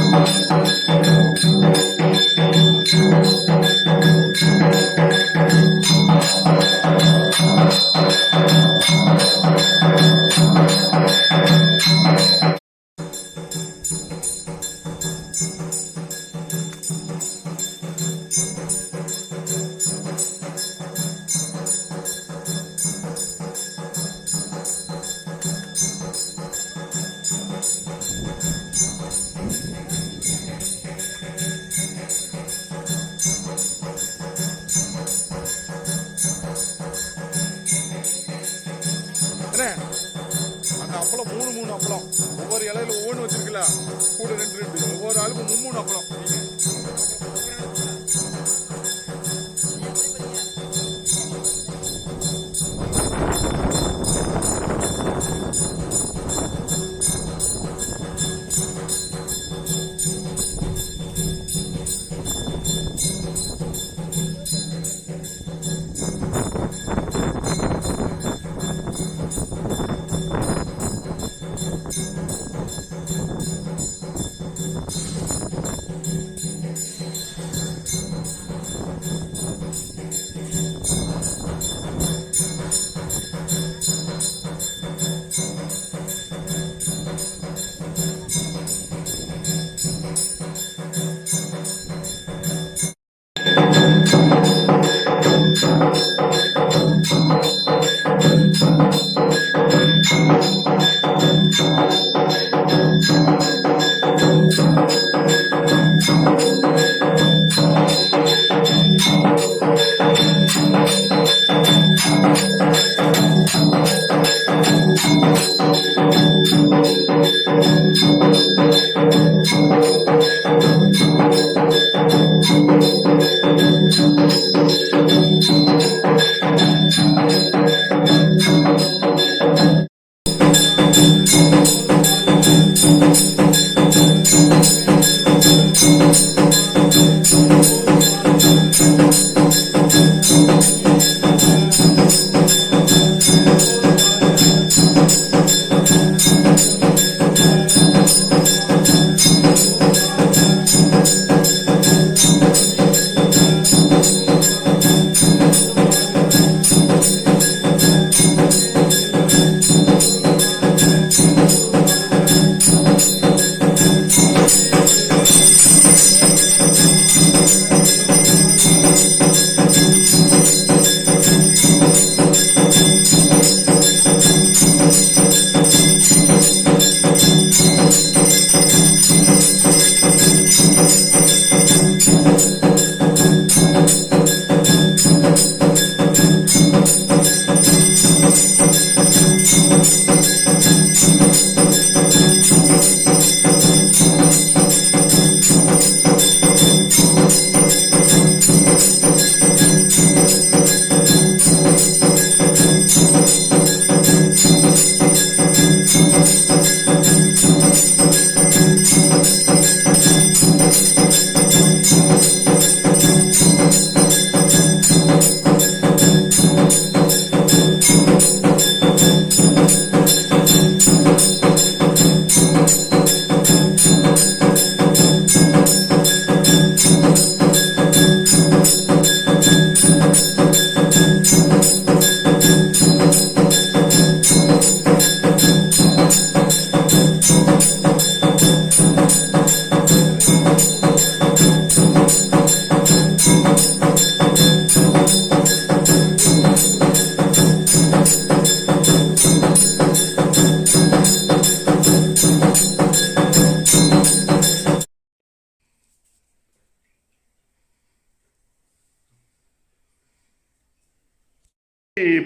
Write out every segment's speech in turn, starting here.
Don't do it. Don't do it. Don't do it. Don't do it. Good. Thank you.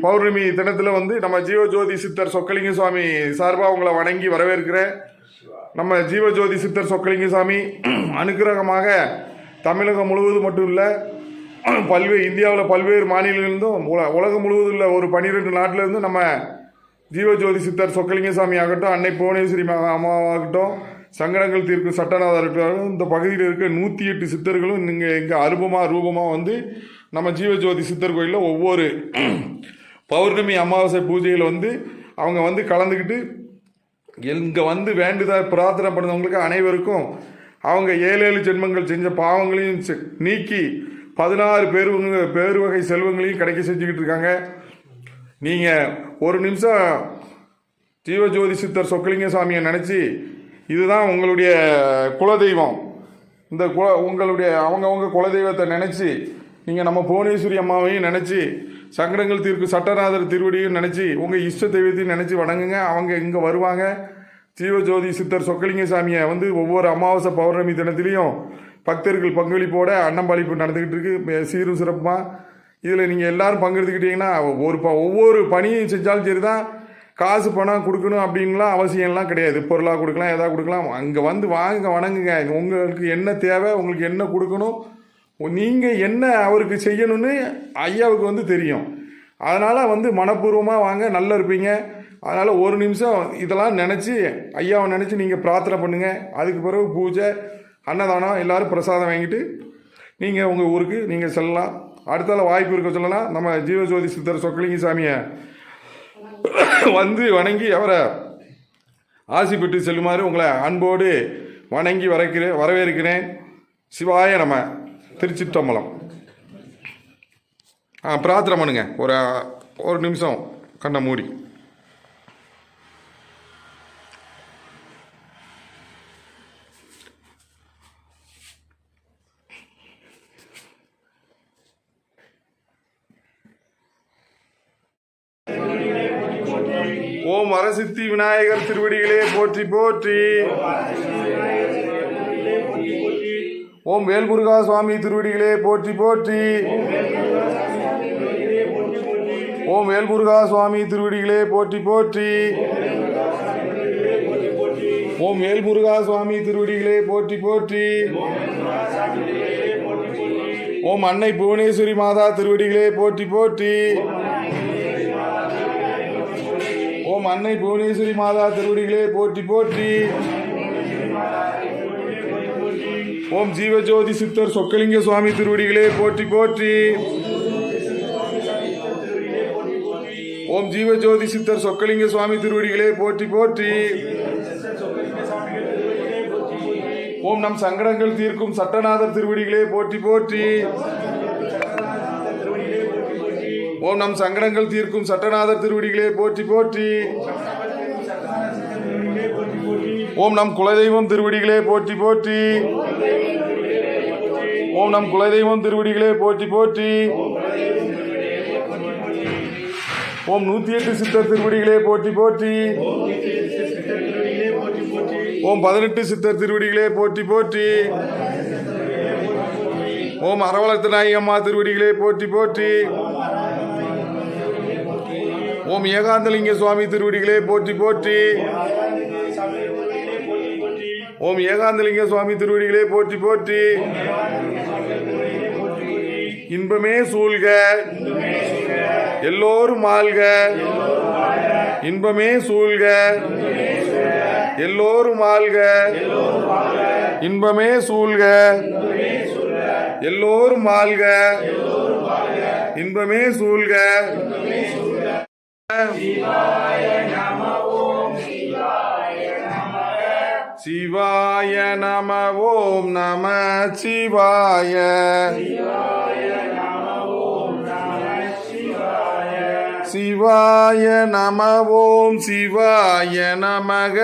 பௌர்ணமி தினத்தில் வந்து நம்ம ஜீவஜோதி சித்தர் சொக்கலிங்க சுவாமி சார்பாக உங்களை வணங்கி வரவேற்கிறேன். நம்ம ஜீவஜோதி சித்தர் சொக்கலிங்க சுவாமி அனுக்கிரகமாக தமிழகம் முழுவதும் மட்டும் இல்லை பல்வேறு இந்தியாவில் பல்வேறு மாநிலங்களிலிருந்தும் உல உலகம் முழுவதும் உள்ள ஒரு பன்னிரெண்டு நாட்டிலேருந்து நம்ம ஜீவஜோதி சித்தர் சொக்கலிங்க சாமி ஆகட்டும் அன்னை புவனேஸ்வரி அம்மாவாகட்டும் சங்கடங்கள் தீர்க்கும் சட்டநாதர் இந்த பகுதியில் இருக்க நூற்றி எட்டு சித்தர்களும் இங்கே இங்கே அருபமாக ரூபமாக வந்து நம்ம ஜீவஜோதி சித்தர் கோயிலில் ஒவ்வொரு பௌர்ணமி அமாவாசை பூஜையில் வந்து அவங்க வந்து கலந்துக்கிட்டு இங்கே வந்து வேண்டுதா பிரார்த்தனை பண்ணவங்களுக்கு அனைவருக்கும் அவங்க ஏழு ஏழு ஜென்மங்கள் செஞ்ச பாவங்களையும் நீக்கி பதினாறு பேரு பேரு வகை செல்வங்களையும் கிடைக்க செஞ்சுக்கிட்டு இருக்காங்க. நீங்கள் ஒரு நிமிஷம் ஜீவஜோதி சித்தர் சொக்கலிங்க சாமியை நினச்சி இதுதான் உங்களுடைய குலதெய்வம். இந்த குல உங்களுடைய அவங்கவுங்க குலதெய்வத்தை நினச்சி நீங்கள் நம்ம புவனேஸ்வரி அம்மாவையும் நினச்சி சங்கடங்கள் தீர்க்கும் சட்டநாதர் திருவடியும் நினச்சி உங்கள் இஷ்ட தெய்வத்தையும் நினச்சி வணங்குங்க. அவங்க இங்கே வருவாங்க. ஜீவஜோதி சித்தர் சொக்கலிங்க சாமியை வந்து ஒவ்வொரு அமாவாசை பௌர்ணமி தினத்திலையும் பக்தர்கள் பங்களிப்போட அன்னம்பாளிப்பு நடந்துக்கிட்டு இருக்கு. சீரும் சிறப்புமாக இதில் நீங்கள் எல்லாரும் பங்கெடுத்துக்கிட்டீங்கன்னா ஒரு ப ஒவ்வொரு பணியும் செஞ்சாலும் சரி தான் காசு பணம் கொடுக்கணும் அப்படின்லாம் அவசியம்லாம் கிடையாது. பொருளாக கொடுக்கலாம் எதாவது கொடுக்கலாம். அங்கே வந்து வாங்க வணங்குங்க. உங்களுக்கு என்ன தேவை உங்களுக்கு என்ன கொடுக்கணும் நீங்கள் என்ன அவருக்கு செய்யணும்னு ஐயாவுக்கு வந்து தெரியும். அதனால் வந்து மனப்பூர்வமாக வாங்க நல்லா இருப்பீங்க. அதனால் ஒரு நிமிஷம் இதெல்லாம் நினச்சி ஐயாவை நினச்சி நீங்கள் பிரார்த்தனை பண்ணுங்கள் அதுக்கு பிறகு பூஜை அன்னதானம் எல்லோரும் பிரசாதம் வாங்கிட்டு நீங்கள் உங்கள் ஊருக்கு நீங்கள் செல்லலாம். அடுத்தால வாய்ப்பு இருக்க சொல்லலாம் நம்ம ஜீவஜோதி சித்தர் சொக்கலிங்க சாமியை வந்து வணங்கி அவரை ஆசி பெற்று செல்லுமாறு உங்களை அன்போடு வணங்கி வரக்கிறேன் வரவேற்கிறேன். சிவாய நம்ம திருச்சிற்றம்பலம். ஆ பிரார்த்தனை பண்ணுங்க. ஒரு ஒரு நிமிஷம். கண்ணை மூடி. ஓம் அரசித்தி விநாயகர் திருவடிகளே போற்றி போற்றி. ஓம் வேல்முருகா சுவாமி திருவடிகளே போற்றி போற்றி. ஓம் வேல்முருகா சுவாமி திருவடிகளே போற்றி போற்றி. ஓம் வேல்முருகா சுவாமி திருவடிகளே போற்றி போற்றி. ஓம் அன்னை புவனேஸ்வரி மாதா திருவடிகளே போற்றி போற்றி. ஓம் அன்னை புவனேஸ்வரி மாதா திருவடிகளே போற்றி போற்றி. ஓம் ஜீவஜோதி சித்தர் சொக்கலிங்க சுவாமி திருவடிகளே போற்றி போற்றி. ஓம் ஜீவஜோதி சித்தர் சொக்கலிங்க சுவாமி திருவடிகளே போற்றி போற்றி. ஓம் நம் சங்கடங்கள் தீர்க்கும் சட்டநாதர் திருவடிகளே போற்றி போற்றி. ஓம் நம் சங்கடங்கள் தீர்க்கும் சட்டநாதர் திருவடிகளே போற்றி போற்றி. ஓம் நம் குலதெய்வம் திருவடிகளே போற்றி போற்றி. ஓம் நம் குலதெய்வம் திருவடிகளே போற்றி போற்றி. ஓம் நூத்தி எட்டு சித்தர் திருவடிகளே போற்றி போற்றி. ஓம் பதினெட்டு சித்தர் திருவடிகளே போற்றி போற்றி. ஓம் அரவலத்து நாயி அம்மா திருவடிகளே போற்றி போற்றி. ஓம் ஏகாந்தலிங்க சுவாமி திருவடிகளே போற்றி போற்றி. ஓம் ஏகாந்தலிங்க சுவாமி திருவடிகளே போற்றி போற்றி. இன்பமே சூழ்க. எல்லோரும் ஆள்க இன்பமே சூழ்க. எல்லோரும் ஆள்க இன்பமே சூழ்க. எல்லோரும் ஆள்க இன்பமே சூழ்க. சிவாய நம ஓம் நம சிவாய. சிவாய நம ஓம் சிவாய நமக.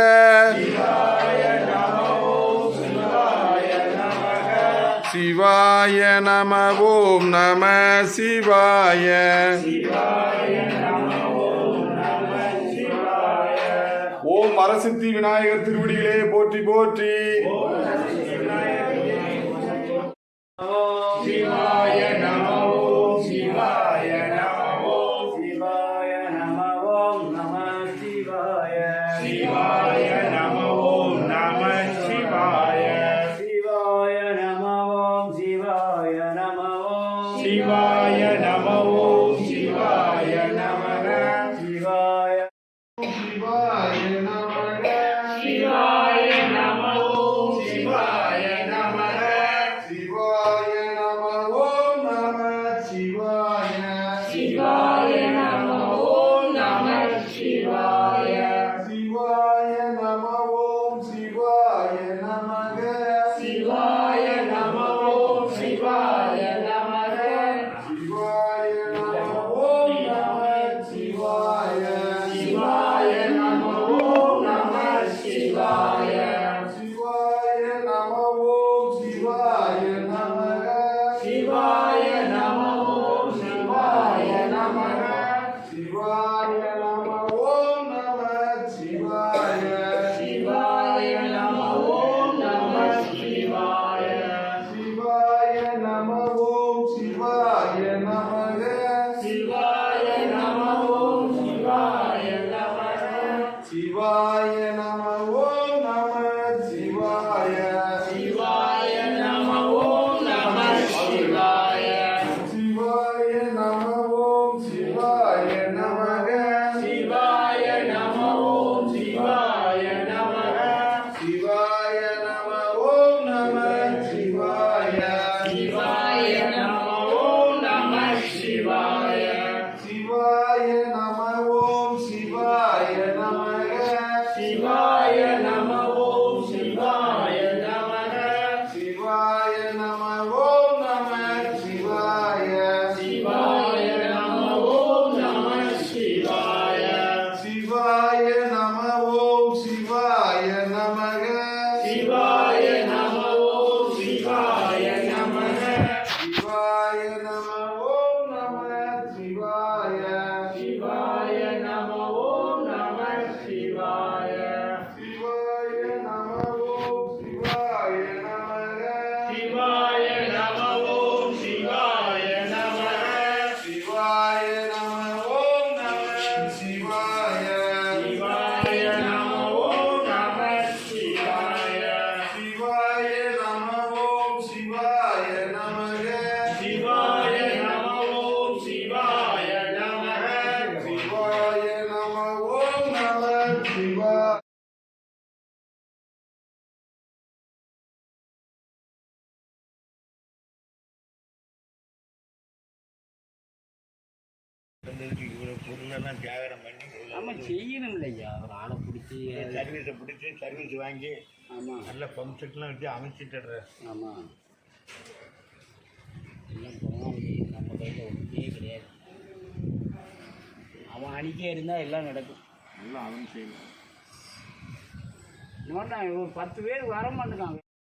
சிவாய நம ஓம் நம சிவாய. ஓம் வரசித்தி விநாயகர் திருவடிகளே போற்றி போற்றி. சிவாய நம ஓம் சிவாய வந்ததுக்கு இவ்வளோ பொருளெல்லாம் தியாகரம் பண்ணி நம்ம செய்யணும் இல்லையா ஒரு ஆளை பிடிச்சி. சர்வீஸை பிடிச்சி சர்வீஸ் வாங்கி ஆமாம் நல்ல பம்ப் செட்லாம் வச்சு அமைச்சிட்டுற ஆமாம் எல்லாம் போனால் நம்ம கையில் ஒன்றுமே கிடையாது. அவன் அணிக்கே இருந்தால் எல்லாம் நடக்கும். எல்லாம் அவன் செய்யணும் இன்னொன்று ஒரு பத்து பேர் வர மாட்டேங்காங்க